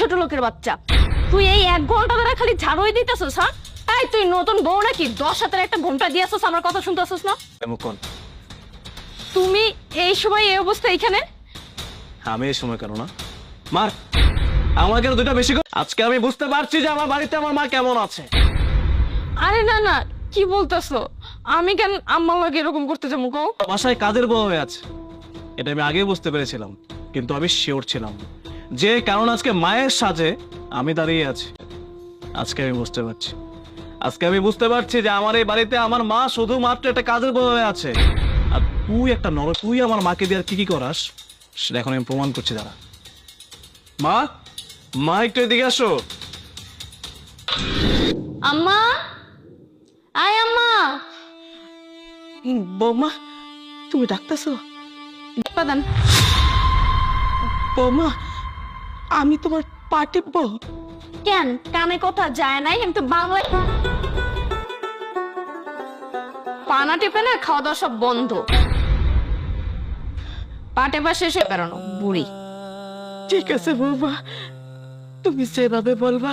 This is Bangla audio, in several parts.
ছোট লোকের বাচ্চা। তুই এই এক ঘণ্টা ধরে খালি ঝাড়ুই দিতেছস হ্যাঁ? এই তুই নতুন বউ নাকি? দশ হাতের একটা ঘণ্টা দিয়েছস আমার কথা শুনতেছস না? তুমি এই সময় এই অবস্থা এখানে? আমি এই সময় কেন না? মার! আমার কেন দুটা বেশি করে? আজকে আমি বুঝতে পারছি যে আমার বাড়িতে আমার মা কেমন আছে। আরে না না কি বলতেছো? আমি কেন আম্মার লাগে এরকম করতে যাব কও বাসায় কাজের বউ হয়ে আছে। এটা আমি আগেই বুঝতে পেরেছিলাম কিন্তু আমি শিওর ছিলাম। যে কারণ আজকে মায়ের সাজে আমি দাঁড়িয়ে আছি। আজকে আমি বুঝতে পারছি। আজকে আমি বুঝতে পারছি যে আমার এই বাড়িতে আমার মা শুধুমাত্র একটা কাজের হয়ে আছে। আর তুই একটা নর তুই আমার মাকে দিয়ে আর কি কি করাস সেটা এখন আমি প্রমাণ করছি দাঁড়া। মা মা একটু এদিকে আসো। আম্মা? আয় আম্মা। বৌমা তুমি ডাকতেছো? বৌমা আমি তোমার পা টিপবো কেন? কানে কথা যায় নাই আমি তো বাংলায় পানা টিপে না খাওয়া দাওয়া সব বন্ধ। পাটে পা শেষে বেরোনো বুড়ি। ঠিক আছে বৌমা তুমি যেভাবে বলবা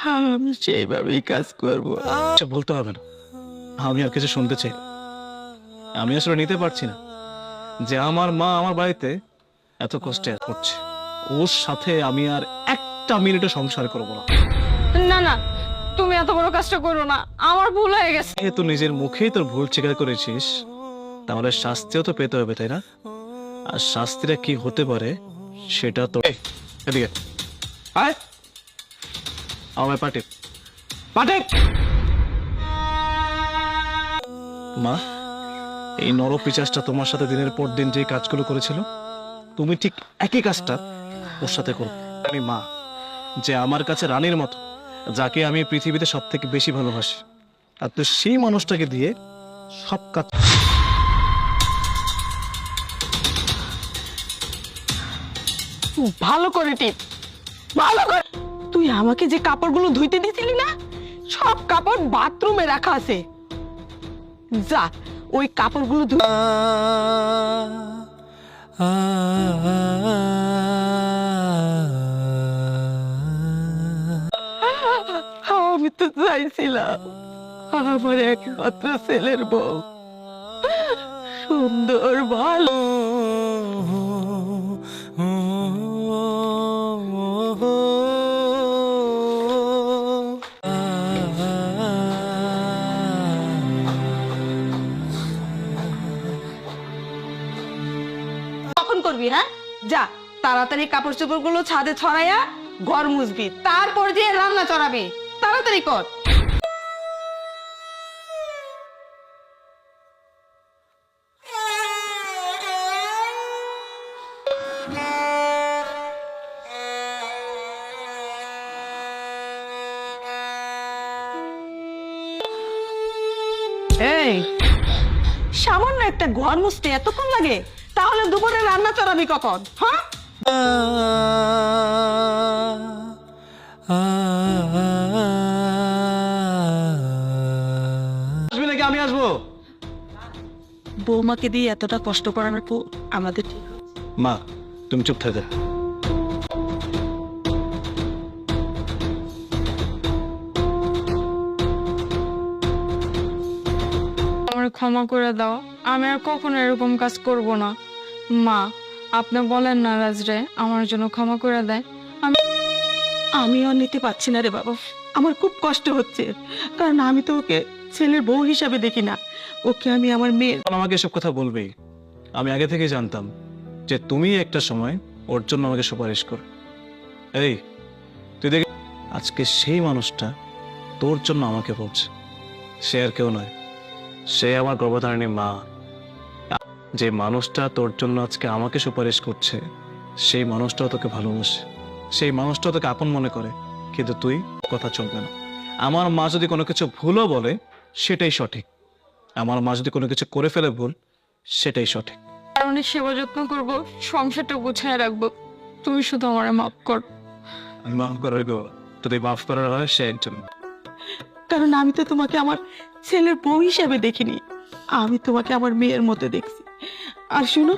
হ্যাঁ আমি সেইভাবেই কাজ করব। আচ্ছা বলতে হবে না। আমি আর কিছু শুনতে চাই না। আমি আসলে নিতে পারছি না যে আমার মা আমার বাড়িতে এত কষ্টে করছে। ওর সাথে আমি আর একটা মিনিটে সংসার করব না। না না তুমি এত বড় কাজটা করো না। আমার ভুল হয়ে গেছে। যেহেতু নিজের মুখেই তোর ভুল স্বীকার করেছিস। তাহলে শাস্তিও তো পেতে হবে তাই না? আর শাস্তিটা কি হতে পারে সেটা তো এই, এদিকে। আয়। আমার পাটে পাটে মা এই নরপিচাসটা তোমার সাথে দিনের পর দিন যে কাজগুলো করেছিল তুমি ঠিক একই কাজটা ওর সাথে করো আমি মা যে আমার কাছে রানীর মতো যাকে আমি পৃথিবীতে সব থেকে বেশি ভালোবাসি আর তুই সেই মানুষটাকে দিয়ে সব কাজ ভালো করে টিপ ভালো করে তুই আমাকে যে কাপড়গুলো ধুইতে দিছিলি না সব কাপড় বাথরুমে রাখা আছে যা ওই কাপড়গুলো ধুই আমি তো চাইছিলাম। আমার একমাত্র ছেলের বউ। সুন্দর, ভালো। হ্যাঁ? যা, তাড়াতাড়ি কাপড় চোপড়গুলো ছাদে ছড়াইয়া ঘর মুছবি। তারপর দিয়ে রান্না চড়াবি। তাড়াতাড়ি কর। এই সামান্য একটা ঘর মুছতে এতক্ষণ লাগে তাহলে দুপুরে রান্না চড়াবি কখন হ্যাঁ? আসবি নাকি? আমি আসব। বৌমাকে দিয়ে এতটা কষ্ট করানোর পর আমাদের মা তুমি চুপ থাকে। আমার ক্ষমা করে দাও। আমি আর কখনো এরকম কাজ করব না। মা আপনি বলেন না রাজরে আমার জন্য ক্ষমা করে দেয়। আমি আমিও নিতে পারছি না রে বাবা। আমার খুব কষ্ট হচ্ছে। কারণ আমি তো ওকে ছেলের বউ হিসাবে দেখি না। ওকে আমি আমার মেয়ে আমাকে এসব কথা বলবেই আমি আগে থেকে জানতাম যে তুমি একটা সময় ওর জন্য আমাকে সুপারিশ কর। এই, তুই দেখে আজকে সেই মানুষটা তোর জন্য আমাকে বলছে। সে আর কেউ নয়। সে আমার গর্ভধারিণী মা। যে মানুষটা তোর জন্য আজকে আমাকে সুপারিশ করছে, সেই মানুষটাও তোকে ভালোবাসে। সেই মানুষটাও তোকে আপন মনে করে কিন্তু তুই কথা চলবে না। আমার মা যদি কোনো কিছু ভুলও বলে সেটাই সঠিক। আমার মা যদি কোনো কিছু করে ফেলে ভুল সেটাই সঠিক। কারণে সেবা যত্ন করব সংসারটা গুছায় রাখব। তুমি শুধু আমার মাফ কর। আমি মাফ করার গো যদি মাফ করার হয় সে একজন। কারণ আমি তো তোমাকে আমার ছেলের বউ হিসাবে দেখিনি। আমি তোমাকে আমার মেয়ের মতো দেখছি। আর শুনো